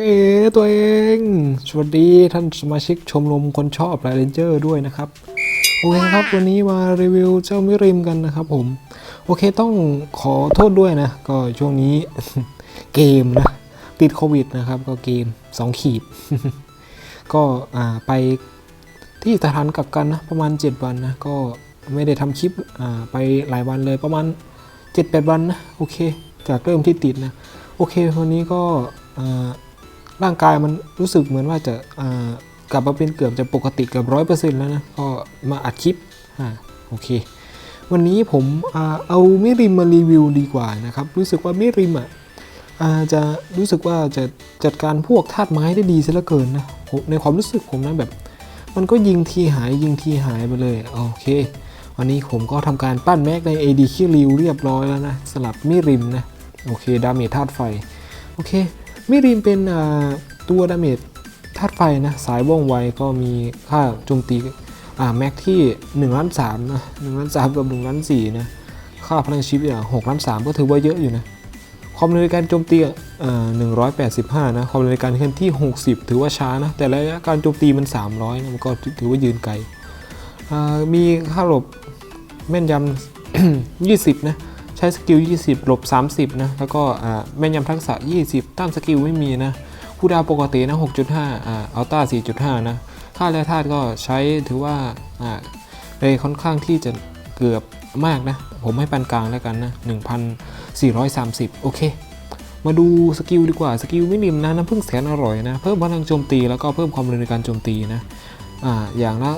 เอ๋ตัวเอง สวัสดีท่านสมาชิกชมรมคนชอบไลเรนเจอร์ด้วยนะครับ โอเคครับ วันนี้มารีวิวเจ้ามิริมกันนะครับผม โอเคต้องขอโทษด้วยนะ ก็ช่วงนี้เกมนะ ติดโควิดนะครับ ก็เกม 2 ขีด ก็อ่าไปที่สถานกักกันนะ ประมาณ 7 วันนะ ก็ไม่ได้ทำคลิปอ่าไปหลายวันเลยประมาณ 7-8 วันนะ โอเค จากเริ่มที่ติดนะ โอเควันนี้ก็อ่า ร่างกายมันรู้สึกเหมือนว่าจะกลับมาเป็นเกือบจะปกติเกือบร้อยเปอร์เซ็นต์แล้วนะก็มาอัดคลิปอ่าโอเค วันนี้ผมอเอามิริมมารีวิวดีกว่านะครับ รู้สึกว่ามิริมอะอ่าจะรู้สึกว่าจะจัดการพวกธาตุไม้ได้ดีซะเหลือเกินนะในความรู้สึกผมนะแบบ มันก็ยิงทีหายยิงทีหายไปเลยโอเค วันนี้ผมก็ทำการปั้นแม็กใน AD คิริวเรียบร้อยแล้วนะสลับมิริมนะโอเคดาเมจธาตุไฟโอเค มิริมเป็นตัวดาเมจธาตุไฟนะ สายว่องไวก็มีค่าโจมตีแม็กที่1ล้าน3นะ1ล้าน3กับ1ล้าน4นะ ค่าพลังชีวิตอะ6ล้าน3ก็ถือว่าเยอะอยู่นะ ความเร็วในการโจมตีอ่า185นะ ความเร็วในการเคลื่อนที่ 60 ถือว่าช้านะ แต่ระยะการโจมตีมัน 300นะมันก็ถือว่ายืนไกล มีค่าหลบแม่นยำ20 นะ ใช้สกิล 20 หลบ 30 นะ แล้วก็แม่นยำทักษะ 20ต้านสกิลไม่มีนะคูลดาวปกตินะ 6.5อ่าอัลต้า 4.5 นะ ค่าแร่ธาตุก็ใช้ถือว่าอ่าเลยค่อนข้างที่จะเกือบมากนะ ผมให้ปานกลางแล้วกันนะ 1,430 โอเค มาดูสกิลดีกว่า สกิลมินิมนะน้ำผึ้งแสนอร่อยนะ เพิ่มพลังโจมตีแล้วก็เพิ่มความเร็วในการโจมตีนะอ่าอย่างละ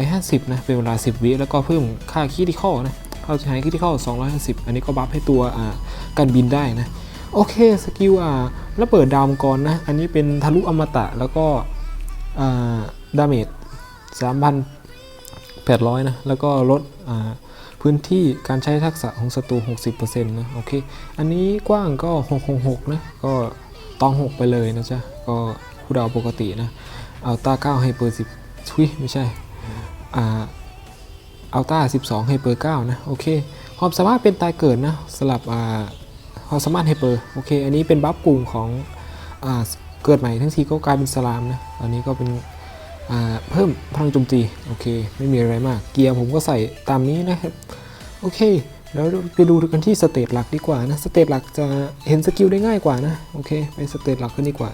250 นะ เป็นเวลา 10 วิแล้วก็เพิ่มค่าคิดที่ข้อนะ เข้าใช้คิดที่ข้อ250 อันนี้ก็บัฟให้ตัวการบินได้นะ โอเคสกิลอ่าแล้วเปิดดาวมังกรนะ อันนี้เป็นทะลุอมตะแล้วก็ดาเมจ3,800 นะ แล้วก็ลดพื้นที่การใช้ทักษะของศัตรู 60%นะโอเค อันนี้กว้างก็ 666 นะ ก็ตอง 6 ไปเลยนะจ๊ะ ก็ผู้ดาวปกตินะ เอัลต้า9 ให้เปิด10ทุยไม่ใช่ อ่า อัลต้า12ให้เปิด9นะโอเคความสามารถเป็นตายเกิดนะสลับอ่าความสามารถให้เปิดโอเคอันนี้เป็นบัฟกลุ่มของอ่าเกิดใหม่ทั้งทีก็กลายเป็นสลามนะอันนี้ก็เป็นอ่าเพิ่มพลังโจมตีโอเคไม่มีอะไรมากเกียร์ผมก็ใส่ตามนี้นะครับโอเคแล้วไปดูกันที่สเตจหลักดีกว่านะสเตจหลักจะเห็นสกิลได้ง่ายกว่านะโอเคไปสเตจหลักกันดีกว่า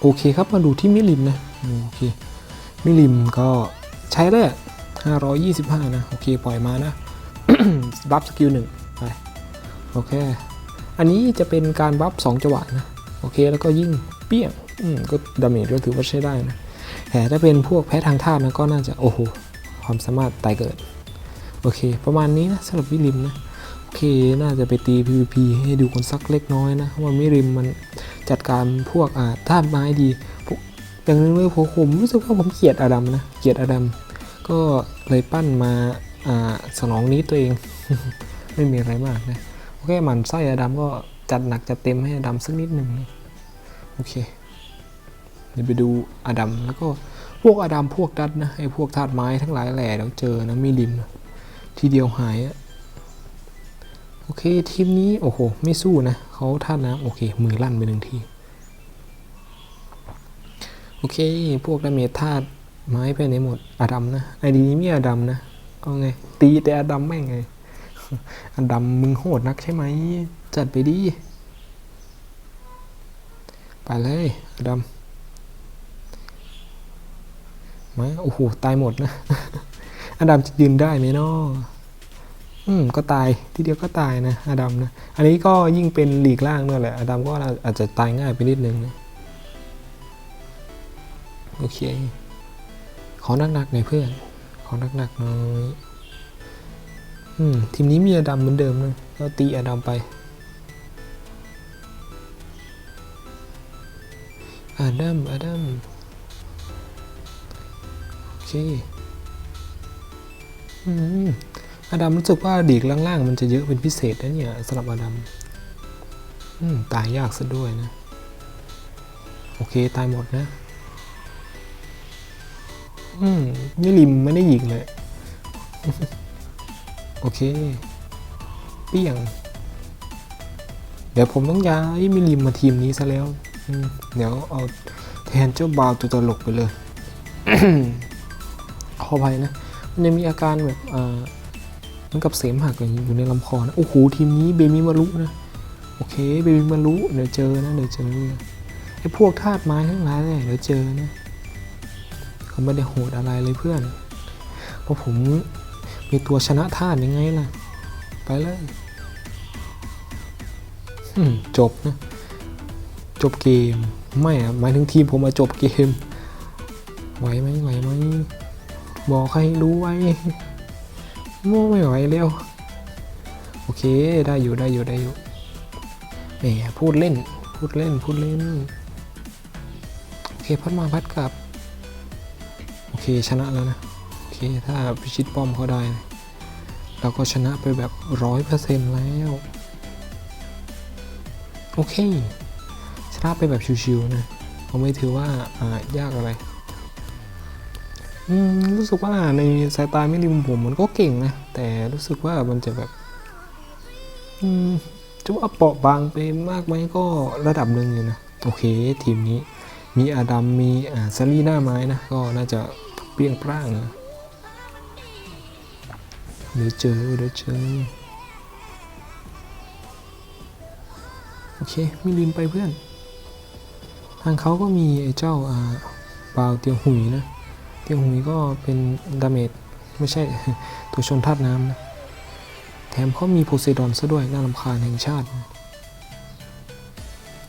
โอเคครับมาดูที่มิลิมนะโอเคมิลิมก็ใช้ได้525 นะ โอเค ปล่อยมานะ บัฟสกิลหนึ่งไป โอเค อันนี้จะเป็นการบัฟ2จังหวะนะ โอเค แล้วก็ยิ่งเปี้ยงอืมก็ดาเมจก็ถือว่าใช้ได้นะแต่ถ้าเป็นพวกแพ้ทางธาตุนะก็น่าจะ โอ้โห ความสามารถตายเกิด โอเค ประมาณนี้นะสำหรับมิริมนะ โอเค น่าจะไปตี PVP ให้ดูกันสักเล็กน้อยนะว่ามิริมมัน จัดการพวกอ่าธาตุไม้ดีอย่างนึงเลยผมผมรู้สึกว่าผมเกลียดอดัมนะเกลียดอดัมก็เลยปั้นมาอ่าสนองนี้ตัวเอง ไม่มีอะไรมากนะโอเคหมันไส้อดัมก็จัดหนักจัดเต็มให้อดัมสักนิดหนึ่งนะโอเคเดี๋ยวไปดูอดัมแล้วก็พวกอดัมพวกดัดนะไอ้พวกธาตุไม้ทั้งหลายแหล่เราเจอนะมีริมนะทีเดียวหายอะ โอเค ทีมนี้ โอ้โห ไม่สู้นะเขาธาน้ำโอเค มือลั่นไปหนึ่งที โอเค พวกดาเมจธาตุไม้ไปไหนหมดอดัมนะไอดีนี้มีอดัมนะเอาไง ตีแต่อดัมแม่งไงอดัมมึงโหดนักใช่ไหม จัดไปดิไปเลยอดัมมาโอ้โห ตายหมดนะอดัมจะยืนได้ไหมเนาะ อืมก็ตายทีเดียวก็ตายนะอดัมนะอันนี้ก็ยิ่งเป็นหลีกล่างด้วยแหละอดัมก็อาจจะตายง่ายไปนิดนึงนะโอเค ขอหนักๆหน่อยเพื่อน ขอหนักๆหน่อยอืมทีมนี้มีอดัมเหมือนเดิมนะก็ตีอดัมไปอดัมอดัมโอเคอืม อดัมรู้สึกว่าดีกล่างๆมันจะเยอะเป็นพิเศษนะเนี่ยสำหรับอดัมอืมตายยากซะด้วยนะ โอเค ตายหมดนะ อืมนี่ริมไม่ได้ยิงเลย โอเค เปี้ยงดี๋ยวผมต้องย้ายมิลิมมาทีมนี้ซะแล้วอืมเดี๋ยวเอาแทนเจ้าบาวตัวตลกไปเลย ขออภัยนะ มันจะมีอาการแบบอ่า มันกับเสมหักอย่างนี้อยู่ในลำคอนะ โอ้โห ทีมนี้เบมิมารุนะ โอเค เบมิมารุเดี๋ยวเจอนะ เดี๋ยวเจอไอ้พวกธาตุไม้ทั้งหลายเนี่ยเดี๋ยวเจอนะเขาไม่ได้โหดอะไรเลยเพื่อน เพราะผมมีตัวชนะธาตุยังไงล่ะ ไปเลยจบนะ จบเกม ไม่อะหมายถึงทีมผมมาจบเกม ไหวไหมไหวไหมบอกใครรู้ไว้ โม่ไม่ไหวแล้วโอเค ได้อยู่ได้อยู่ได้อยู่แหมพูดเล่น พูดเล่น พูดเล่น โอเค พัดมาพัดกลับ โอเค ชนะแล้วนะ โอเค ถ้าพิชิตป้อมเขาได้นะเราก็ชนะไปแบบร้อยเปอร์เซ็นต์แล้ว โอเค ชนะไปแบบชิวๆนะ ผมไม่ถือว่า อ่า ยากอะไร รู้สึกว่าในสายตาไม่ริมผมมันก็เก่งนะ แต่รู้สึกว่ามันจะแบบจะว่าเปราะบางไปมากไหมก็ระดับหนึ่งอยู่นะ โอเค ทีมนี้มีอาดัมมีอ่าซารีหน้าไม้นะ ก็น่าจะเปรี้ยงปร้างนะเดี๋ยวเจอเดี๋ยวเจอโอเคมิลินไปเพื่อน ทางเขาก็มีไอ้เจ้าอ่าบาวเตียงหุยนะ ตียงหุยก็เป็นดาเมจไม่ใช่ตัวชนธาตุน้ำนะ แถมเขามีโพไซดอนซะด้วยน่ารำคาญแห่งชาติ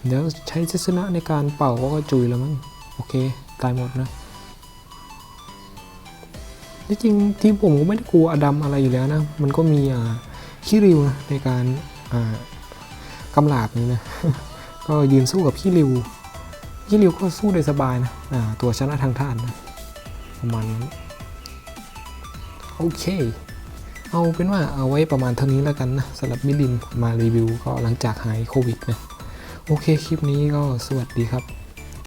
เดี๋ยวใช้เจสนะในการเป่าก็จุยแล้วมั้ง โอเค ตายหมดนะที่จริงทีมผมก็ไม่ได้กลัวอดัมอะไรอยู่แล้วนะ มันก็มีอ่าคิริวนะในการอ่ากำลาบนี้นะ ก็ยืนสู้กับพี่ริวพี่ริวก็สู้ได้สบายนะอ่าตัวชนะทางท่านนะ ประมาณนั้นโอเค เอาเป็นว่าเอาไว้ประมาณเท่านี้แล้วกันนะสำหรับมิลินมารีวิวก็หลังจากหายโควิดนะโอเคคลิปนี้ก็สวัสดีครับ